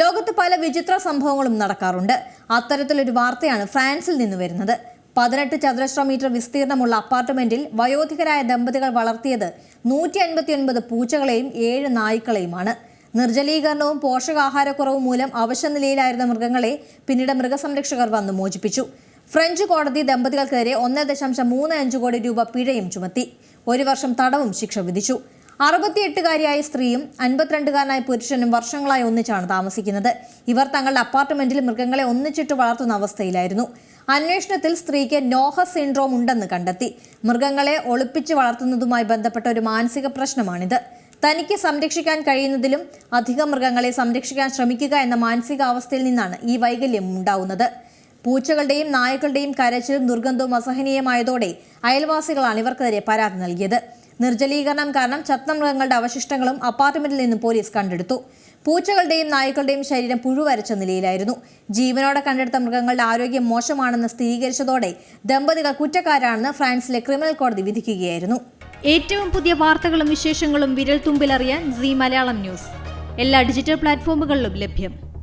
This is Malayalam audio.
ലോകത്ത് പല വിചിത്ര സംഭവങ്ങളും നടക്കാറുണ്ട്. അത്തരത്തിലൊരു വാർത്തയാണ് ഫ്രാൻസിൽ നിന്ന് വരുന്നത്. പതിനെട്ട് ചതുരശ്ര മീറ്റർ വിസ്തീർണമുള്ള അപ്പാർട്ട്മെന്റിൽ വയോധികരായ ദമ്പതികൾ വളർത്തിയത് നൂറ്റി അൻപത്തിയൊൻപത് പൂച്ചകളെയും ഏഴ് നായ്ക്കളെയുമാണ്. നിർജലീകരണവും പോഷകാഹാരക്കുറവും മൂലം അവശനിലയിലായിരുന്ന മൃഗങ്ങളെ പിന്നീട് മൃഗസംരക്ഷകർ വന്ന് മോചിപ്പിച്ചു. ഫ്രഞ്ച് കോടതി ദമ്പതികൾക്കെതിരെ ഒന്ന് ദശാംശം മൂന്ന് അഞ്ച് കോടി രൂപ പിഴയും ചുമത്തി. ഒരു വർഷം തടവും ശിക്ഷ വിധിച്ചു. അറുപത്തിയെട്ടുകാരിയായ സ്ത്രീയും അൻപത്തിരണ്ടുകാരനായ പുരുഷനും വർഷങ്ങളായി ഒന്നിച്ചാണ് താമസിക്കുന്നത്. ഇവർ തങ്ങളുടെ അപ്പാർട്ട്മെന്റിൽ മൃഗങ്ങളെ ഒന്നിച്ചിട്ട് വളർത്തുന്ന അവസ്ഥയിലായിരുന്നു. അന്വേഷണത്തിൽ സ്ത്രീക്ക് നോഹ സിൻഡ്രോം ഉണ്ടെന്ന് കണ്ടെത്തി. മൃഗങ്ങളെ ഒളിപ്പിച്ച് വളർത്തുന്നതുമായി ബന്ധപ്പെട്ട ഒരു മാനസിക പ്രശ്നമാണിത്. തനിക്ക് സംരക്ഷിക്കാൻ കഴിയുന്നതിലും അധികം മൃഗങ്ങളെ സംരക്ഷിക്കാൻ ശ്രമിക്കുക എന്ന മാനസികാവസ്ഥയിൽ നിന്നാണ് ഈ വൈകല്യം ഉണ്ടാവുന്നത്. പൂച്ചകളുടെയും നായകളുടെയും കരച്ചിലും ദുർഗന്ധവും അസഹനീയമായതോടെ അയൽവാസികളാണ് ഇവർക്കെതിരെ പരാതി നൽകിയത്. നിർജലീകരണം കാരണം ചത്ത മൃഗങ്ങളുടെ അവശിഷ്ടങ്ങളും അപ്പാർട്ട്മെന്റിൽ നിന്നും പോലീസ് കണ്ടെടുത്തു. പൂച്ചകളുടെയും നായ്ക്കളുടെയും ശരീരം പുഴുവരച്ച നിലയിലായിരുന്നു. ജീവനോടെ കണ്ടെടുത്ത മൃഗങ്ങളുടെ ആരോഗ്യം മോശമാണെന്ന് സ്ഥിരീകരിച്ചതോടെ ദമ്പതികൾ കുറ്റക്കാരാണെന്ന് ഫ്രാൻസിലെ ക്രിമിനൽ കോടതി വിധിക്കുകയായിരുന്നു. ഏറ്റവും പുതിയ വാർത്തകളും വിശേഷങ്ങളും വിരൽ തുമ്പിലറിയാൻ സി മലയാളം ന്യൂസ്. എല്ലാ ഡിജിറ്റൽ പ്ലാറ്റ്ഫോമുകളിലും ലഭ്യം.